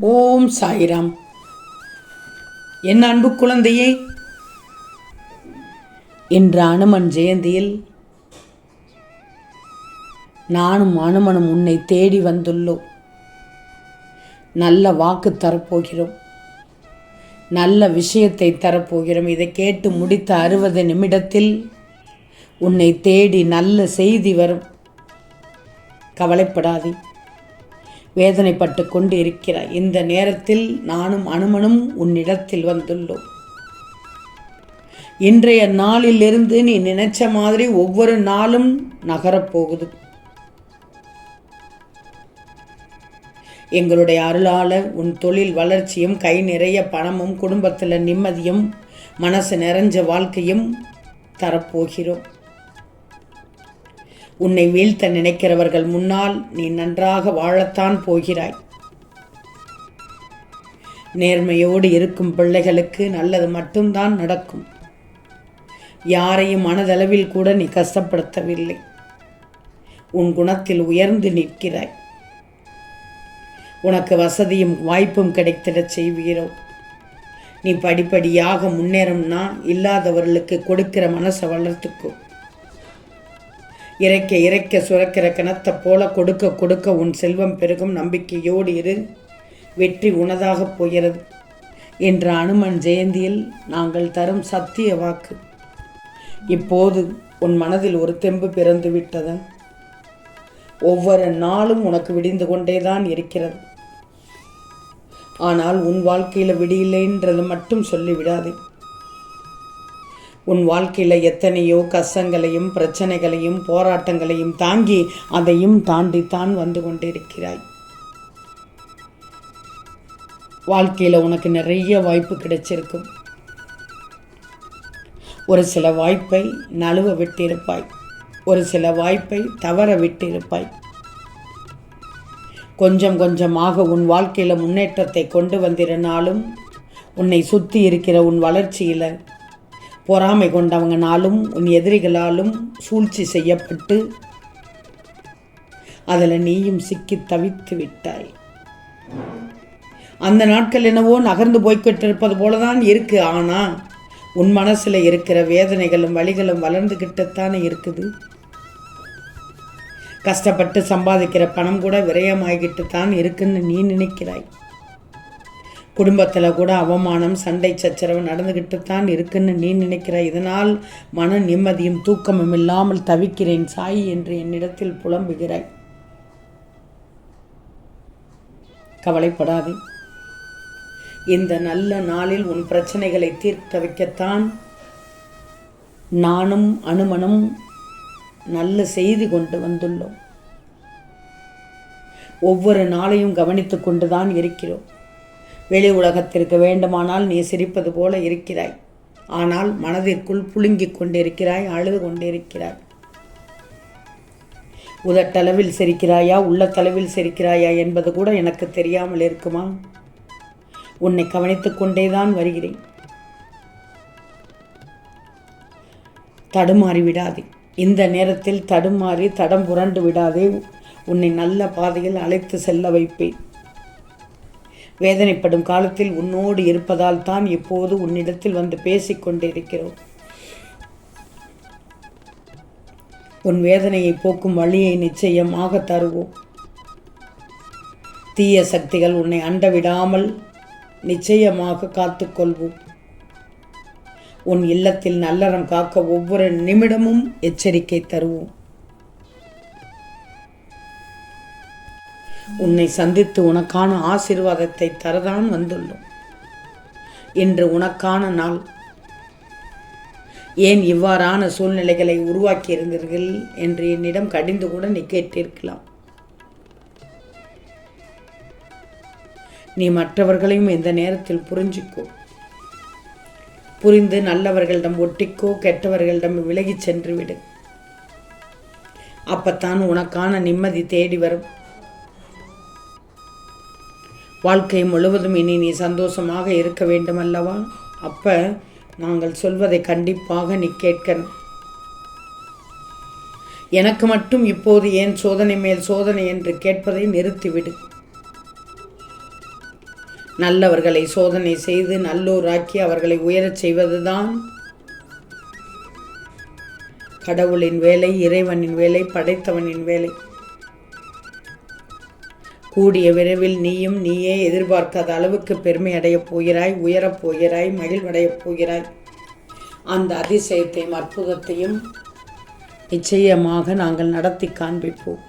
ஓம் சாய்ராம். என் அன்பு குழந்தையே இன்று அனுமன் ஜெயந்தியில் நானும் அனுமனும் உன்னை தேடி வந்துள்ளோம். நல்ல வாக்கு தரப்போகிறோம். நல்ல விஷயத்தை தரப்போகிறோம். இதை கேட்டு முடித்த அறுபது நிமிடத்தில் உன்னை தேடி நல்ல செய்தி வரும். கவலைப்படாதே. வேதனைப்பட்டு கொண்டு இருக்கிறாய் இந்த நேரத்தில் நானும் அனுமனும் உன்னிடத்தில் வந்துள்ளோம். இன்றைய நாளிலிருந்து நீ நினைச்ச மாதிரி ஒவ்வொரு நாளும் நகரப்போகுது எங்களுடைய அருளால் உன் தொழில் வளர்ச்சியும் கை நிறைய பணமும் குடும்பத்தில் நிம்மதியும் மனசு நிறைஞ்ச வாழ்க்கையும் தரப்போகிறோம். உன்னை வீழ்த்த நினைக்கிறவர்கள் முன்னால் நீ நன்றாக வாழத்தான் போகிறாய். நேர்மையோடு இருக்கும் பிள்ளைகளுக்கு நல்லது மட்டும்தான் நடக்கும். யாரையும் மனதளவில் கூட நீ கஷ்டப்படுத்தவில்லை. உன் குணத்தில் உயர்ந்து நிற்கிறாய். உனக்கு வசதியும் வாய்ப்பும் கிடைத்திடச் செய்வீரோ? நீ படிப்படியாக முன்னேறும்னா இல்லாதவர்களுக்கு கொடுக்கிற மனசை வளர்த்துக்கும் இறைக்க இறைக்க சுரக்கிற கிணத்தை போல கொடுக்க கொடுக்க உன் செல்வம் பெருகும். நம்பிக்கையோடு இரு. வெற்றி உனதாகப் போகிறது. என்ற அனுமன் ஜெயந்தியில் நாங்கள் தரும் சத்திய வாக்கு. இப்போது உன் மனதில் ஒரு தெம்பு பிறந்து விட்டதா. ஒவ்வொரு நாளும் உனக்கு விடிந்து கொண்டேதான் இருக்கிறது. ஆனால் உன் வாழ்க்கையில் விடியில்லைன்றது மட்டும் சொல்லிவிடாதே. உன் வாழ்க்கையில் எத்தனையோ கஷ்டங்களையும் பிரச்சனைகளையும் போராட்டங்களையும் தாங்கி அதையும் தாண்டித்தான் வந்து கொண்டிருக்கிறாய். வாழ்க்கையில் உனக்கு நிறைய வாய்ப்பு கிடைச்சிருக்கும். ஒரு சில வாய்ப்பை நழுவ விட்டிருப்பாய். ஒரு சில வாய்ப்பை தவற விட்டிருப்பாய். கொஞ்சம் கொஞ்சமாக உன் வாழ்க்கையில் முன்னேற்றத்தை கொண்டு வந்திருந்தாலும் உன்னை சுற்றி இருக்கிற உன் வளர்ச்சியில் பொறாமை கொண்டவங்கனாலும் உன் எதிரிகளாலும் சூழ்ச்சி செய்யப்பட்டு அதில் நீயும் சிக்கி தவித்து விட்டாய். அந்த நாட்கள் என்னவோ நகர்ந்து போய்கிட்டிருப்பது போல தான் இருக்கு. ஆனால் உன் மனசில் இருக்கிற வேதனைகளும் வழிகளும் வளர்ந்துக்கிட்டுத்தானே இருக்குது. கஷ்டப்பட்டு சம்பாதிக்கிற பணம் கூட விரயமாகிட்டு தான் இருக்குன்னு நீ நினைக்கிறாய். குடும்பத்தில் கூட அவமானம் சண்டை சச்சரவு நடந்துக்கிட்டு தான் இருக்குன்னு நீ நினைக்கிற? இதனால் மன நிம்மதியும் தூக்கமும் இல்லாமல் தவிக்கிறேன் சாய் என்று என்னிடத்தில் புலம்புகிறாய். கவலைப்படாதே. இந்த நல்ல நாளில் உன் பிரச்சனைகளை தீர்க்க வைக்கத்தான் நானும் அனுமனும் நல்ல செய்தி கொண்டு வந்துள்ளோம். ஒவ்வொரு நாளையும் கவனித்து கொண்டுதான் இருக்கிறோம். வெளி உலகத்திற்கு வேண்டுமானால் நீ சிரிப்பது போல இருக்கிறாய். ஆனால் மனதிற்குள் புழுங்கிக் கொண்டிருக்கிறாய் அழுது கொண்டிருக்கிறாய். உதட்டளவில் சிரிக்கிறாயா உள்ளத்தளவில் சிரிக்கிறாயா என்பது கூட எனக்கு தெரியாமல் இருக்குமா? உன்னை கவனித்துக் கொண்டேதான் வருகிறேன். தடுமாறி விடாதே. இந்த நேரத்தில் தடுமாறி தடம் புரண்டு விடாதே. உன்னை நல்ல பாதையில் அழைத்து செல்ல வைப்பேன். வேதனைப்படும் காலத்தில் உன்னோடு இருப்பதால் தான் இப்போது உன்னிடத்தில் வந்து பேசிக்கொண்டிருக்கிறோம் உன் வேதனையை போக்கும் வழியை நிச்சயமாக தருவோம். தீய சக்திகள் உன்னை அண்ட விடாமல் நிச்சயமாக காத்துக்கொள்வோம் உன் இல்லத்தில் நல்லறம் காக்க ஒவ்வொரு நிமிடமும் எச்சரிக்கை தருவோம். உன்னை சந்தித்து உனக்கான ஆசிர்வாதத்தை தரதான் வந்துள்ளோம். இன்று உனக்கான நாள். ஏன் இவ்வாறான சூழ்நிலைகளை உருவாக்கியிருந்தீர்கள் என்று என்னிடம் கடிந்து கூட நீ கேட்டிருக்கலாம். நீ மற்றவர்களையும் இந்த நேரத்தில் புரிஞ்சிக்கோ. புரிந்து நல்லவர்களிடம் ஒட்டிக்கோ கெட்டவர்களிடம் விலகிச் சென்று விடு. அப்பத்தான் உனக்கான நிம்மதி தேடி வரும். வாழ்க்கை முழுவதும் இனி நீ சந்தோஷமாக இருக்க வேண்டும் அல்லவா அப்ப நாங்கள் சொல்வதை கண்டிப்பாக நீ கேட்கணும் எனக்கு மட்டும் இப்போது ஏன் சோதனை மேல் சோதனை என்று கேட்பதை நிறுத்திவிடு. நல்லவர்களை சோதனை செய்து நல்லோராக்கி அவர்களை உயரச் செய்வதுதான். கடவுளின் வேலை இறைவனின் வேலை படைத்தவனின் வேலை. கூடிய விரைவில் நீயும் நீயே எதிர்பார்க்காத அளவுக்கு பெருமை அடையப் போகிறாய் உயரப் போகிறாய் மகிழ்வடையப் போகிறாய். அந்த அதிசயத்தையும் அற்புதத்தையும் நிச்சயமாக நாங்கள் நடத்தி காண்பிப்போம்.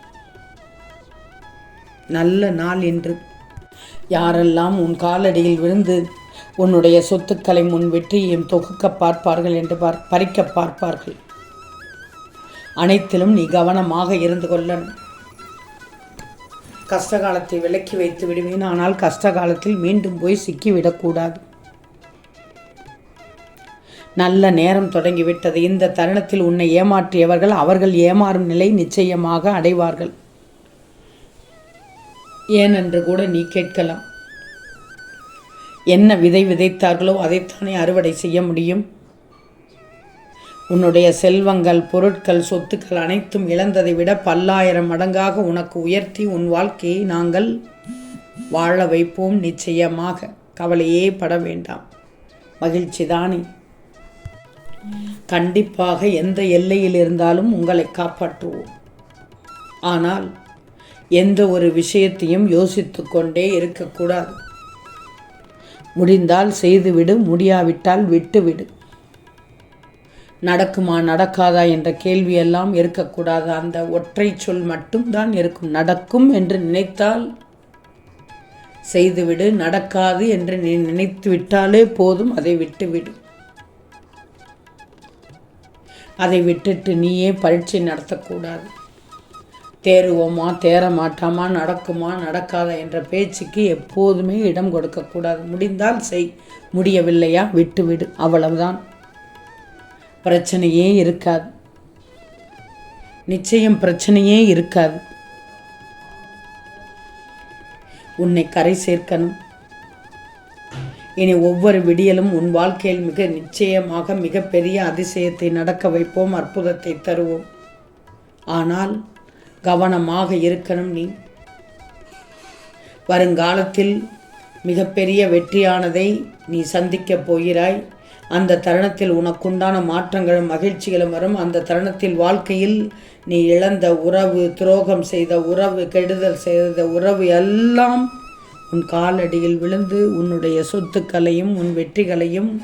நல்ல நாள் இன்று. யாரெல்லாம் உன் காலடியில் விழுந்து உன்னுடைய சொத்துக்களை முன் வெற்றியையும் தொகுக்க பார்ப்பார்கள் என்று பார் பறிக்க பார்ப்பார்கள். அனைத்திலும் நீ கவனமாக இருந்து கொள்ளணும். கஷ்டகாலத்தை விலக்கி வைத்து விடுவேன். ஆனால் கஷ்ட காலத்தில் மீண்டும் போய் சிக்கிவிடக்கூடாது. நல்ல நேரம் தொடங்கிவிட்டது. இந்த தருணத்தில் உன்னை ஏமாற்றியவர்கள் அவர்கள் ஏமாறும் நிலை நிச்சயமாக அடைவார்கள். ஏனென்று கூட நீ கேட்கலாம். என்ன விதை விதைத்தார்களோ அதைத்தானே அறுவடை செய்ய முடியும். உன்னுடைய செல்வங்கள் பொருட்கள் சொத்துக்கள் அனைத்தும் இழந்ததை விட பல்லாயிரம் மடங்காக உனக்கு உயர்த்தி உன் வாழ்க்கையை நாங்கள் வாழ வைப்போம் நிச்சயமாக. கவலையே பட வேண்டாம். மகிழ்ச்சி தானே? கண்டிப்பாக எந்த எல்லையில் இருந்தாலும் உங்களை காப்பாற்றுவோம். ஆனால் எந்த ஒரு விஷயத்தையும் யோசித்து கொண்டே இருக்கக்கூடாது. முடிந்தால் செய்துவிடு முடியாவிட்டால் விட்டுவிடு. நடக்குமா நடக்காதா என்ற கேள்வியெல்லாம் இருக்கக்கூடாது. அந்த ஒற்றை சொல் மட்டும்தான் இருக்கும். நடக்கும் என்று நினைத்தால் செய்துவிடு. நடக்காது என்று நீ நினைத்து விட்டாலே போதும். அதை விட்டுவிடு. அதை விட்டுட்டு நீயே பரீட்சை நடத்தக்கூடாது. தேருவோமா தேர மாட்டாமா நடக்குமா நடக்காதா என்ற பேச்சுக்கு எப்போதுமே இடம் கொடுக்கக்கூடாது. முடிந்தால் செய். முடியவில்லையா? விட்டுவிடு. அவ்வளவுதான். பிரச்சனையே இருக்காது. நிச்சயம் பிரச்சனையே இருக்காது. உன்னை கரை சேர்க்கணும். இனி ஒவ்வொரு விடியலும் உன் வாழ்க்கையில் மிக நிச்சயமாக மிகப்பெரிய அதிசயத்தை நடக்க வைப்போம் அற்புதத்தை தருவோம். ஆனால் கவனமாக இருக்கணும் நீ. வருங்காலத்தில் மிகப்பெரிய வெற்றியானதை நீ சந்திக்கப் போகிறாய். அந்த தருணத்தில் உனக்குண்டான மாற்றங்களும் மகிழ்ச்சிகளும் வரும். அந்த தருணத்தில் வாழ்க்கையில் நீ இழந்த உறவு துரோகம் செய்த உறவு கெடுதல் செய்த உறவு எல்லாம் உன் காலடியில் விழுந்து உன்னுடைய சொத்துக்களையும் உன் வெற்றிகளையும்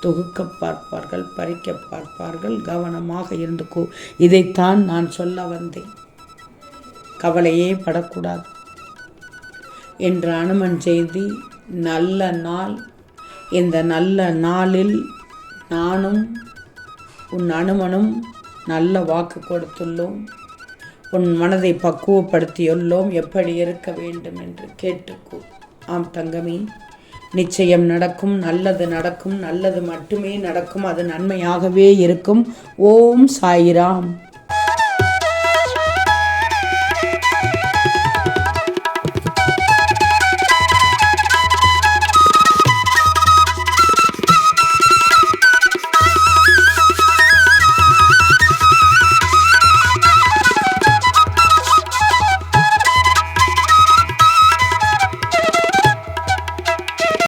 தொகுக்க பார்ப்பார்கள் பறிக்க பார்ப்பார்கள். கவனமாக இருந்து இதைத்தான் நான் சொல்ல வந்தேன். கவலையே படக்கூடாது. என்ற அனுமன் செய்தி நல்ல நாள் இந்த நல்ல நாளில் நானும் உன் அனுமனும் நல்ல வாக்கு கொடுத்துள்ளோம். உன் மனதை பக்குவப்படுத்தியுள்ளோம். எப்படி இருக்க வேண்டும் என்று கேட்டுக்கோ ஆம் தங்கமே நிச்சயம் நடக்கும். நல்லது நடக்கும். நல்லது மட்டுமே நடக்கும். அது நன்மையாகவே இருக்கும். ஓம் சாயிராம்.